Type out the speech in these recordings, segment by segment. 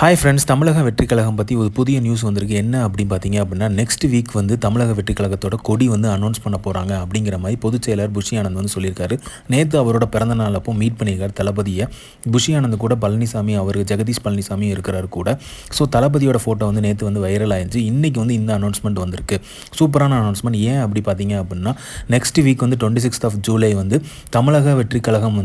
Hi friends தமிழக வெற்றி கழகம் பற்றி ஒரு புதிய நியூஸ் வந்திருக்கு. என்ன அப்படின்னு பார்த்தீங்க அப்படின்னா நெக்ஸ்ட் வீக் வந்து தமிழக வெற்றி கழகத்தோட கொடி வந்து அனௌன்ஸ் பண்ண போகிறாங்க அப்படிங்கிற மாதிரி பொதுச் செயலர் புஷி ஆனந்த் வந்து சொல்லியிருக்காரு. நேற்று அவரோட பிறந்த நாள் அப்போ மீட் பண்ணியிருக்கார் தளபதியை. புஷி ஆனந்த் கூட பழனிசாமி அவர் ஜெகதீஷ் பழனிசாமி இருக்கிறார் கூட. ஸோ தளபதியோட ஃபோட்டோ வந்து நேற்று வந்து வைரல் ஆயிருச்சு இன்றைக்கி வந்து இந்த அனௌன்ஸ்மெண்ட் வந்திருக்கு. சூப்பரான அனௌன்ஸ்மெண்ட் ஏன் அப்படி பார்த்தீங்க அப்படின்னா நெக்ஸ்ட் வீக் வந்து டுவெண்ட்டி சிக்ஸ்த் ஆஃப் ஜூலை வந்து தமிழக வெற்றி கழகம்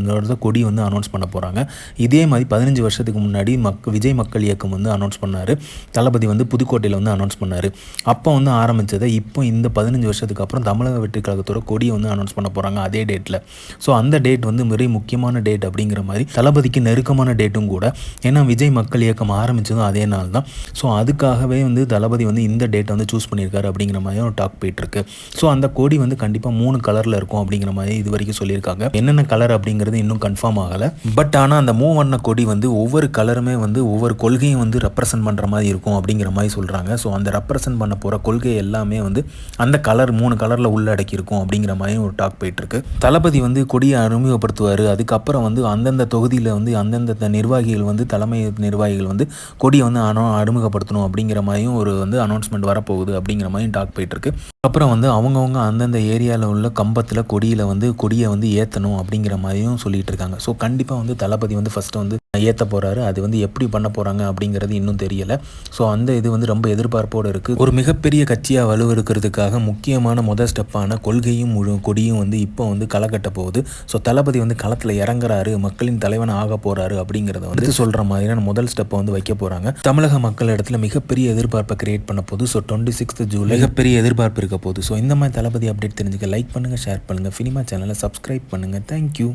கொடி வந்து அனௌன்ஸ் பண்ண போகிறாங்க இதே மாதிரி பதினஞ்சு வருஷத்துக்கு முன்னாடி மக் விஜய் மக்கள் இயக்கம் வந்து அனௌன்ஸ் பண்ணார். தளபதி வந்து புதுக்கோட்டையில் வந்து அனௌன்ஸ் பண்ணார். அப்போ வந்து ஆரம்பித்ததை இப்போ இந்த பதினஞ்சு வருஷத்துக்கு அப்புறம் தமிழக வெற்றி கழகத்தோட கொடியை வந்து அனௌன்ஸ் பண்ண போகிறாங்க அதே டேட்டில் ஸோ அந்த டேட் வந்து மிக முக்கியமான டேட் அப்படிங்கிற மாதிரி தளபதிக்கு நெருக்கமான டேட்டும் கூட. ஏன்னா விஜய் மக்கள் இயக்கம் ஆரம்பித்ததும் அதே நாள் தான். ஸோ அதுக்காகவே வந்து தளபதி வந்து இந்த டேட்டை வந்து சூஸ் பண்ணியிருக்காரு அப்படிங்கிற மாதிரி ஒரு டாக் போயிட்டுருக்கு. ஸோ அந்த கொடி வந்து கண்டிப்பாக மூணு கலரில் இருக்கும் அப்படிங்கிற மாதிரி இது வரைக்கும் சொல்லியிருக்காங்க. என்னென்ன கலர் அப்படிங்கிறது இன்னும் கன்ஃபார்ம் ஆகலை. பட் ஆனால் அந்த மூவண்ண கொடி வந்து ஒவ்வொரு கலருமே வந்து ஒவ்வொரு கொள்கையும் வந்து ரெப்ரசன்ட் பண்ணுற மாதிரி இருக்கும் அப்படிங்கிற மாதிரி சொல்கிறாங்க ஸோ அந்த ரெப்ரசன்ட் பண்ண போகிற கொள்கை எல்லாமே வந்து அந்த கலர் மூணு கலரில் உள்ளடக்கி இருக்கும் அப்படிங்கிற மாதிரி ஒரு டாக் போயிட்டுருக்கு. தளபதி வந்து கொடியை அறிமுகப்படுத்துவார். அதுக்கப்புறம் வந்து அந்தந்த தொகுதியில் வந்து அந்தந்த நிர்வாகிகள் வந்து தலைமை நிர்வாகிகள் வந்து கொடியை வந்து அனோ அறிமுகப்படுத்தணும் அப்படிங்கிற மாதிரியும் ஒரு வந்து அனௌன்ஸ்மெண்ட் வரப்போகுது அப்படிங்கிற மாதிரியும் டாக் போயிட்டுருக்கு. அப்புறம் வந்து அவங்கவுங்க அந்தந்த ஏரியாவில் உள்ள கம்பத்தில் கொடியில் வந்து கொடியை வந்து ஏற்றணும் அப்படிங்கிற மாதிரியும் சொல்லிகிட்டு இருக்காங்க ஸோ கண்டிப்பாக வந்து தளபதி வந்து ஃபஸ்ட்டு வந்து ஏற்ற போகிறாரு அது வந்து எப்படி பண்ண போகிறாங்க அப்படிங்கிறது இன்னும் தெரியலை. ஸோ அந்த இது வந்து ரொம்ப எதிர்பார்ப்போடு இருக்குது ஒரு மிகப்பெரிய கட்சியாக வலுவெடுக்கிறதுக்காக முக்கியமான முதல் ஸ்டெப்பான கொள்கையும் முழு கொடியும் வந்து இப்போ வந்து களை கட்ட போகுது. ஸோ தளபதி வந்து களத்தில் இறங்குறாரு மக்களின் தலைவன் ஆக போகிறாரு அப்படிங்கிறத வந்து சொல்கிற மாதிரியான முதல் ஸ்டெப்பை வந்து வைக்க போகிறாங்க தமிழக மக்கள் இடத்துல மிகப்பெரிய எதிர்பார்ப்பை கிரியேட் பண்ண போது ஸோ டுவெண்ட்டி சிக்ஸ்த் ஜூலை மிகப்பெரிய எதிர்பார்ப்பு இருக்க போகுது. ஸோ இந்த மாதிரி தளபதி அப்டேட் தெரிஞ்சுக்க லைக் பண்ணுங்கள் ஷேர் பண்ணுங்கள் சினிமா சேனலை சப்ஸ்கிரைப் பண்ணுங்கள் தேங்க்யூ